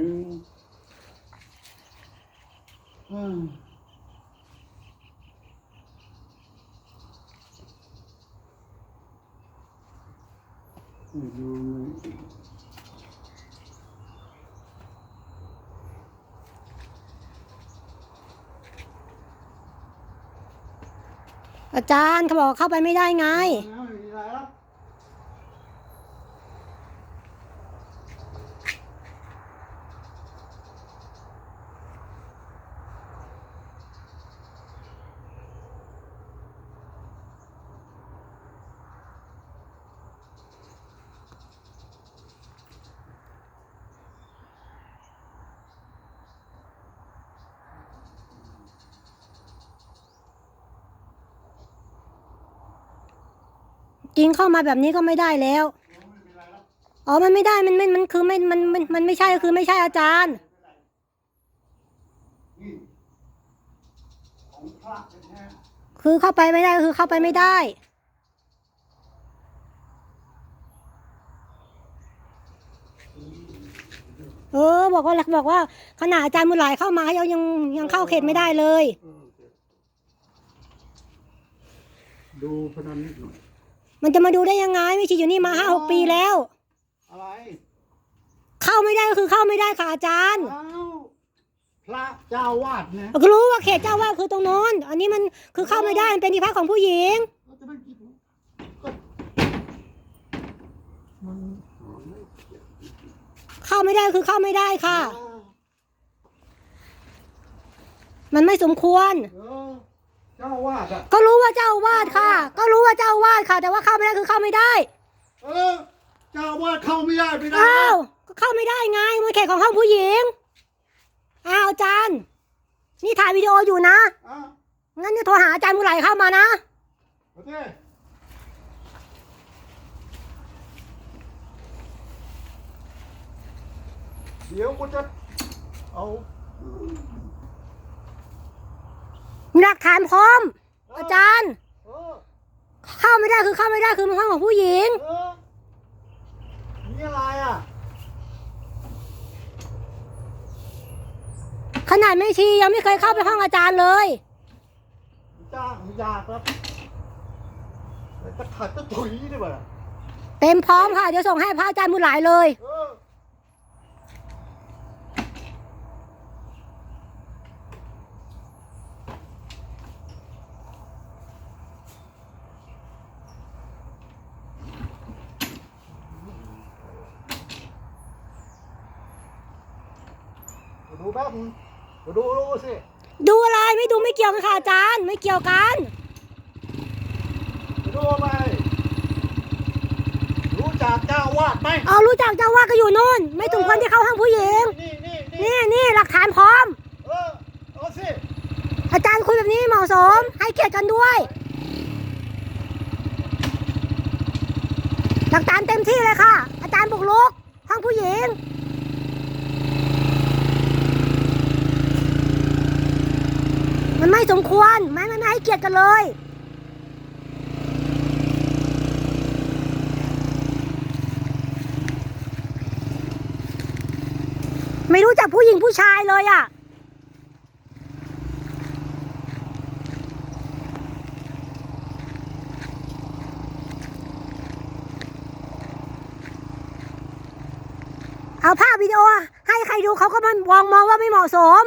อืมอืมไม่รู้ไม่อาจารย์เขาบอกเข้าไปไม่ได้ไง ไม่มีอะไรหรอ จริงเข้ามาแบบนี้ก็ไม่ได้แล้ว อ๋อ มันไม่ได้ มันไมันมันคือไม่ มัน มันมันไม่ใช่ คือไม่ใช่อาจารย์คือเข้าไปไม่ได้ คือเข้าไปไม่ได้เออบอกว่าบอกว่าขนาดอาจารย์มุหลายเข้ามาเขายังยังเข้าเขตไม่ได้เลย ดูพนันนิดหน่อย มันจะมาดูได้ยังไงไม่ใช่อยู่นี่มาห้าหกปีแล้ว อะไรเข้าไม่ได้ก็คือเข้าไม่ได้ค่ะอาจารย์ อ้าวพระเจ้าวาดเนี่ยก็รู้ว่าเขตเจ้าว่าคือตรงโน้น อันนี้มันคือเข้าไม่ได้มันเป็นที่พักของผู้หญิง ก็จะไม่กินก็มันเข้าไม่ได้คือเข้าไม่ได้ค่ะ มันไม่สมควร เออเจ้าวาดอะก็รู้ว่าเจ้าอาวาดค่ะ ก็รู้ว่าเจ้าอาวาดค่ะ แต่ว่าเข้าไม่ได้คือเข้าไม่ได้เออ เจ้าวาดเข้าไม่ได้ไม่ได้อ้าวก็เข้าไม่ได้ไงมันเขตของห้องผู้หญิงอ้าวอาจารย์นี่ถ่ายวิดีโออยู่นะอะงั้นจะโทรหาอาจารย์มุไหลเข้ามานะโอเคเดี๋ยวกูจะเอา มีหลักฐานพร้อม อาจารย์ เออเข้าไม่ได้คือเข้าไม่ได้คือมันห้องของผู้หญิง เออนี่อะไรอะขนาดไม่ชียังไม่เคยเข้าไปห้องอาจารย์เลย จ้างยากครับแล้วจะขัดจะถุยดีกว่าเต็มพร้อมค่ะเดี๋ยวส่งให้พระอาจารย์มุหลายเลย เออ ดูแป๊บนึงดูดูสิดูอะไรไม่ดูไม่เกี่ยวกันค่ะอาจารย์ ไม่เกี่ยวกันดูไปรู้จักเจ้าวาดไหมเอารู้จักเจ้าว่าก็อยู่นู่น ไม่สมควรที่เข้าห้องผู้หญิง นี่นี่นี่นี่นี่หลักฐานพร้อม เออเอาสิอาจารย์คุยแบบนี้ไม่เหมาะสม ให้เกียรติกันด้วย หลักฐานเต็มที่เลยค่ะ อาจารย์บุกลุกห้องผู้หญิง มัน ไม่สมควร ไม่ไม่ไม่ให้เกียรติกันเลยไม่รู้จักผู้หญิงผู้ชายเลยอะ เอาภาพวิดีโอให้ใครดูเขาก็มันมองมองว่าไม่เหมาะสม